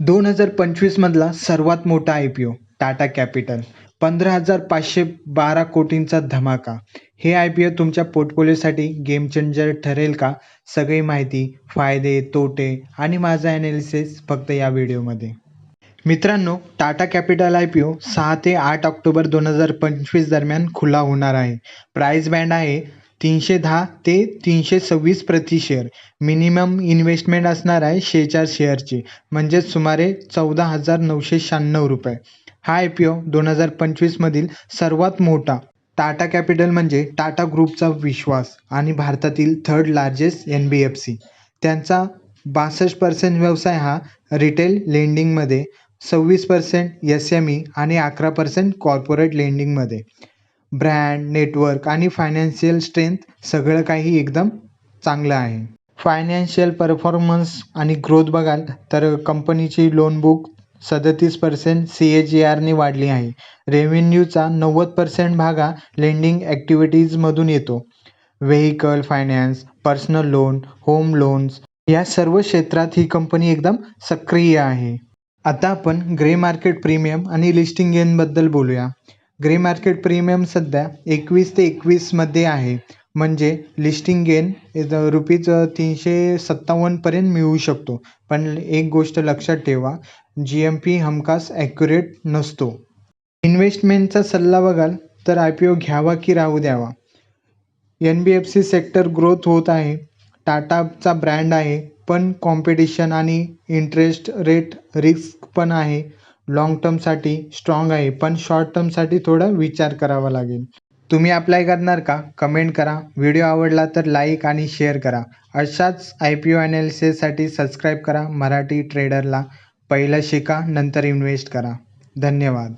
दोन हजार पंचवीसमधला सर्वात मोठा I P O Tata capital पंधरा हजार पाचशे बारा कोटींचा धमाका. हे आय पी ओ तुमच्या पोर्टफोलिओसाठी गेम चेंजर ठरेल का? सगळी माहिती फायदे तोटे आणि माझा ॲनालिसिस फक्त या व्हिडिओमध्ये. मित्रांनो Tata capital I P O सहा ते आठ ऑक्टोबर दोन हजार पंचवीस दरम्यान खुला होणार आहे. प्राईस बँड आहे तीनशे दहा ते तीनशे सव्वीस प्रति शेअर मिनिमम इन्व्हेस्टमेंट असणार आहे शेहेचाळीस शेअरची म्हणजेच सुमारे चौदा हजार नऊशे शहाण्णव रुपये. हा आय पी ओ दोन हजार पंचवीसमधील सर्वात मोठा. टाटा कॅपिटल म्हणजे टाटा ग्रुपचा विश्वास आणि भारतातील third largest N B F C त्यांचा बासष्ट पर्सेंट व्यवसाय हा रिटेल लेंडिंगमध्ये सव्वीस पर्सेंट एस एम ई आणि अकरा पर्सेंट कॉर्पोरेट लेंडिंगमध्ये ब्रँड नेटवर्क आणि फायनान्शियल स्ट्रेंथ सगळं काही एकदम चांगलं आहे. फायनान्शियल परफॉर्मन्स आणि ग्रोथ बघाल तर कंपनीची लोन बुक सदतीस पर्सेंट सी ए जी आरने वाढली आहे. रेव्हेन्यूचा नव्वद पर्सेंट भाग हा लेंडिंग ॲक्टिव्हिटीजमधून येतो. Vehicle finance personal loan home loans या सर्व क्षेत्रात ही कंपनी एकदम सक्रिय आहे. आता आपण ग्रे मार्केट प्रीमियम आणि लिस्टिंग गेनबद्दल बोलूया. ग्रे मार्केट प्रीमियम सध्या एकवीस ते एकवीसमध्ये आहे. म्हणजे लिस्टिंग गेन रुपीज तीनशे सत्तावन्नपर्यंत मिळू शकतो. पण एक गोष्ट लक्षात ठेवा जी एम पी हमखास ॲक्युरेट नसतो. इन्व्हेस्टमेंटचा सल्ला बघाल तर आय पी ओ घ्यावा की राहू द्यावा? N B F C sector growth होत आहे. टाटाचा ब्रँड आहे. पण कॉम्पिटिशन आणि इंटरेस्ट रेट रिस्क पण आहे. लाँग टर्मसाठी स्ट्रॉंग आहे पण शॉर्ट टर्मसाठी थोडा विचार करावा लागेल. तुम्ही अप्लाय करणार का? कमेंट करा. व्हिडिओ आवडला तर लाईक आणि शेअर करा. अशाच आय पी ओ ॲनालिसिससाठी सबस्क्राईब करा मराठी ट्रेडरला पहिलं शिका नंतर इन्व्हेस्ट करा. धन्यवाद.